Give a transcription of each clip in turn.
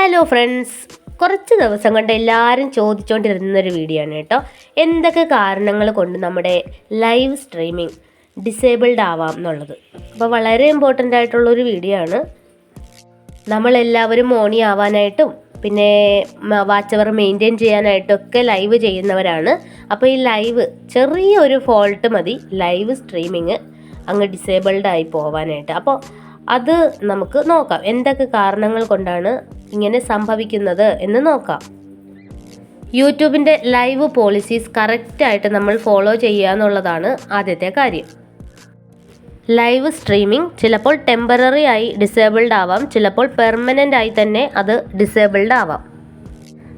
Hello friends കുറച്ച് ദിവസം കൊണ്ട് എല്ലാവരും ചോദിച്ചുകൊണ്ടിരുന്നൊരു വീഡിയോ ആണ് കേട്ടോ. എന്തൊക്കെ കാരണങ്ങൾ കൊണ്ട് നമ്മുടെ ലൈവ് സ്ട്രീമിംഗ് ഡിസേബിൾഡ് ആവാം എന്നുള്ളത്. അപ്പോൾ വളരെ ഇമ്പോർട്ടന്റ് ആയിട്ടുള്ളൊരു വീഡിയോ ആണ്. നമ്മളെല്ലാവരും മോണി ആവാനായിട്ടും പിന്നെ വാച്ച് അവർ മെയിന്റെയിൻ ചെയ്യാനായിട്ടൊക്കെ ലൈവ് ചെയ്യുന്നവരാണ്. അപ്പോൾ ഈ ലൈവ് ചെറിയൊരു ഫോൾട്ട് മതി ലൈവ് സ്ട്രീമിങ് അങ്ങ് ഡിസേബിൾഡ് ആയി പോവാനായിട്ട്. അപ്പോൾ അത് നമുക്ക് നോക്കാം. എന്തൊക്കെ കാരണങ്ങൾ കൊണ്ടാണ് ഇങ്ങനെ സംഭവിക്കുന്നത് എന്ന് നോക്കാം. യൂട്യൂബിന്റെ ലൈവ് പോളിസീസ് കറക്റ്റായിട്ട് നമ്മൾ ഫോളോ ചെയ്യുക എന്നുള്ളതാണ് ആദ്യത്തെ കാര്യം. ലൈവ് സ്ട്രീമിംഗ് ചിലപ്പോൾ ടെമ്പററി ആയി ഡിസേബിൾഡ് ആവാം ചിലപ്പോൾ പെർമനന്റ് ആയി തന്നെ അത് ഡിസേബിൾഡ് ആവാം.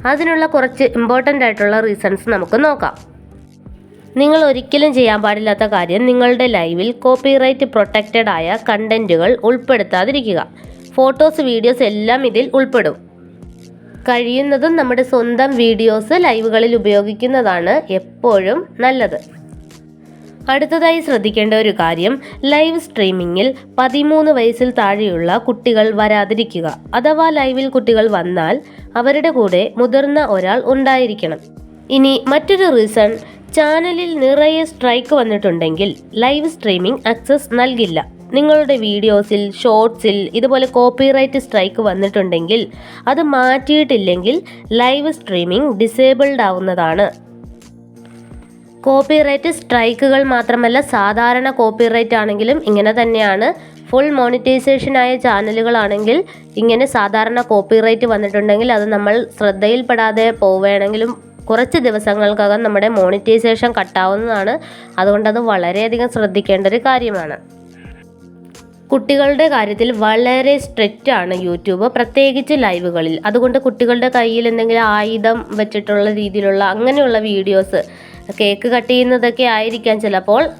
അതിനുള്ള കുറച്ച് ഇമ്പോർട്ടന്റ് ആയിട്ടുള്ള റീസൺസ് നമുക്ക് നോക്കാം. നിങ്ങൾ ഒരിക്കലും ചെയ്യാൻ പാടില്ലാത്ത കാര്യം നിങ്ങളുടെ ലൈവിൽ കോപ്പിറൈറ്റ് പ്രൊട്ടക്റ്റഡ് ആയ കണ്ടന്റുകൾ ഉൾപ്പെടുത്താതിരിക്കുക. ഫോട്ടോസ് വീഡിയോസ് എല്ലാം ഇതിൽ ഉൾപ്പെടും. കഴിയുന്നതും നമ്മുടെ സ്വന്തം വീഡിയോസ് ലൈവുകളിൽ ഉപയോഗിക്കുന്നതാണ് എപ്പോഴും നല്ലത്. അടുത്തതായി ശ്രദ്ധിക്കേണ്ട ഒരു കാര്യം ലൈവ് സ്ട്രീമിങ്ങിൽ പതിമൂന്ന് വയസ്സിൽ താഴെയുള്ള കുട്ടികൾ വരാതിരിക്കുക. അഥവാ ലൈവിൽ കുട്ടികൾ വന്നാൽ അവരുടെ കൂടെ മുതിർന്ന ഒരാൾ ഉണ്ടായിരിക്കണം. ഇനി മറ്റൊരു റീസൺ ചാനലിൽ നിറയെ സ്ട്രൈക്ക് വന്നിട്ടുണ്ടെങ്കിൽ ലൈവ് സ്ട്രീമിംഗ് ആക്സസ് നൽകില്ല. നിങ്ങളുടെ വീഡിയോസിൽ ഷോർട്സിൽ ഇതുപോലെ കോപ്പിറൈറ്റ് സ്ട്രൈക്ക് വന്നിട്ടുണ്ടെങ്കിൽ അത് മാറ്റിയിട്ടില്ലെങ്കിൽ ലൈവ് സ്ട്രീമിംഗ് ഡിസേബിൾഡ് ആവുന്നതാണ്. കോപ്പിറൈറ്റ് സ്ട്രൈക്കുകൾ മാത്രമല്ല സാധാരണ കോപ്പിറൈറ്റ് ആണെങ്കിലും ഇങ്ങനെ തന്നെയാണ്. ഫുൾ മോണിറ്റൈസേഷനായ ചാനലുകളാണെങ്കിൽ ഇങ്ങനെ സാധാരണ കോപ്പിറൈറ്റ് വന്നിട്ടുണ്ടെങ്കിൽ അത് നമ്മൾ ശ്രദ്ധയിൽപ്പെടാതെ പോവുകയാണെങ്കിലും കുറച്ച് ദിവസങ്ങൾക്കകം നമ്മുടെ മോണിറ്റൈസേഷൻ കട്ടാവുന്നതാണ്. അതുകൊണ്ടത് വളരെയധികം ശ്രദ്ധിക്കേണ്ട ഒരു കാര്യമാണ്. കുട്ടികളുടെ കാര്യത്തിൽ വളരെ സ്ട്രിക്റ്റ് ആണ് യൂട്യൂബ്. പ്രത്യേകിച്ച് ലൈവുകളിൽ അതുകൊണ്ട് കുട്ടികളുടെ കയ്യിൽ എന്തെങ്കിലും ആയുധം വെച്ചിട്ടുള്ള രീതിയിലുള്ള അങ്ങനെയുള്ള വീഡിയോസ് കേക്ക് കട്ട് ചെയ്യുന്നതൊക്കെ ആയിരിക്കാം ചിലപ്പോൾ.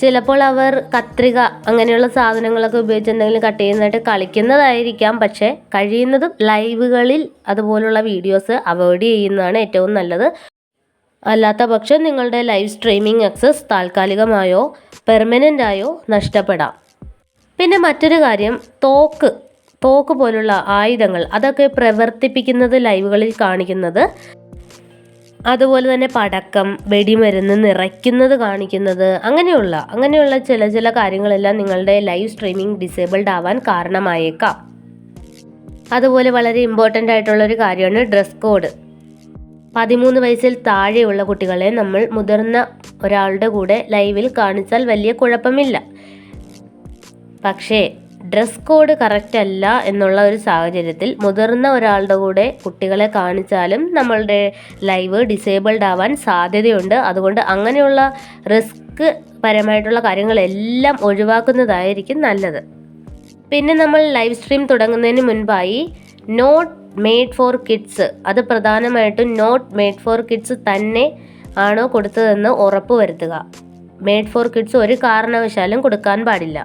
ചിലപ്പോൾ അവർ കത്രിക അങ്ങനെയുള്ള സാധനങ്ങളൊക്കെ ഉപയോഗിച്ച് എന്തെങ്കിലും കട്ട് ചെയ്യുന്നതായിട്ട് കളിക്കുന്നതായിരിക്കാം. പക്ഷേ കഴിയുന്നതും ലൈവുകളിൽ അതുപോലുള്ള വീഡിയോസ് അവോയ്ഡ് ചെയ്യുന്നതാണ് ഏറ്റവും നല്ലത്. അല്ലാത്ത പക്ഷം നിങ്ങളുടെ ലൈവ് സ്ട്രീമിംഗ് ആക്സസ് താൽക്കാലികമായോ പെർമനന്റായോ നഷ്ടപ്പെടാം. പിന്നെ മറ്റൊരു കാര്യം തോക്ക് തോക്ക് പോലുള്ള ആയുധങ്ങൾ അതൊക്കെ പ്രവർത്തിപ്പിക്കുന്നത് ലൈവുകളിൽ കാണിക്കുന്നത്. അതുപോലെ തന്നെ പടക്കം വെടിമരുന്ന് നിറയ്ക്കുന്നത് കാണിക്കുന്നത് അങ്ങനെയുള്ള അങ്ങനെയുള്ള ചില ചില കാര്യങ്ങളെല്ലാം നിങ്ങളുടെ ലൈവ് സ്ട്രീമിംഗ് ഡിസേബിൾഡ് ആവാൻ കാരണമായേക്കാം. അതുപോലെ വളരെ ഇമ്പോർട്ടന്റ് ആയിട്ടുള്ള ഒരു കാര്യമാണ് ഡ്രസ് കോഡ് പതിമൂന്ന് വയസ്സിൽ താഴെയുള്ള കുട്ടികളെ നമ്മൾ മുതിർന്ന ഒരാളുടെ കൂടെ ലൈവിൽ കാണിച്ചാൽ വലിയ കുഴപ്പമില്ല. പക്ഷേ ഡ്രസ് കോഡ് കറക്റ്റ് അല്ല എന്നുള്ള ഒരു സാഹചര്യത്തിൽ മുതിർന്ന ഒരാളുടെ കൂടെ കുട്ടികളെ കാണിച്ചാലും നമ്മളുടെ ലൈവ് ഡിസേബിൾഡ് ആവാൻ സാധ്യതയുണ്ട്. അതുകൊണ്ട് അങ്ങനെയുള്ള റിസ്ക് പരമായിട്ടുള്ള കാര്യങ്ങളെല്ലാം ഒഴിവാക്കുന്നതായിരിക്കും നല്ലത്. പിന്നെ നമ്മൾ ലൈവ് സ്ട്രീം തുടങ്ങുന്നതിന് മുൻപായി നോട്ട് മെയ്ഡ് ഫോർ കിഡ്സ് അത് പ്രധാനമായിട്ടും നോട്ട് മെയ്ഡ് ഫോർ കിഡ്സ് തന്നെ ആണോ കൊടുത്തതെന്ന് ഉറപ്പ് വരുത്തുക മെയ്ഡ് ഫോർ കിഡ്സ് ഒരു കാരണവശാലും കൊടുക്കാൻ പാടില്ല.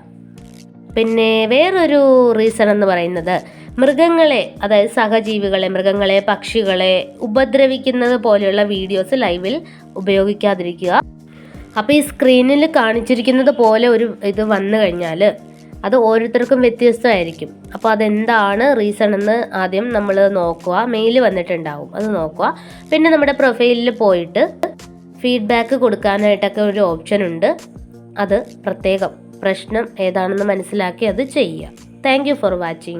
പിന്നെ വേറൊരു റീസൺ എന്ന് പറയുന്നത് മൃഗങ്ങളെ അതായത് സഹജീവികളെ മൃഗങ്ങളെ പക്ഷികളെ ഉപദ്രവിക്കുന്നത് പോലെയുള്ള വീഡിയോസ് ലൈവിൽ ഉപയോഗിക്കാതിരിക്കുക. അപ്പോൾ ഈ സ്ക്രീനിൽ കാണിച്ചിരിക്കുന്നത് പോലെ ഒരു ഇത് വന്നു കഴിഞ്ഞാൽ അത് ഓരോരുത്തർക്കും വ്യത്യസ്തമായിരിക്കും. അപ്പോൾ അതെന്താണ് റീസൺ എന്ന് ആദ്യം നമ്മൾ നോക്കുക. മെയിൽ വന്നിട്ടുണ്ടാവും അത് നോക്കുക. പിന്നെ നമ്മുടെ പ്രൊഫൈലിൽ പോയിട്ട് ഫീഡ്ബാക്ക് കൊടുക്കാനായിട്ടൊക്കെ ഒരു ഓപ്ഷൻ ഉണ്ട്. അത് പ്രത്യേകം. പ്രശ്നം ഏതാണെന്ന് മനസ്സിലാക്കി അത് ചെയ്യുക. Thank for watching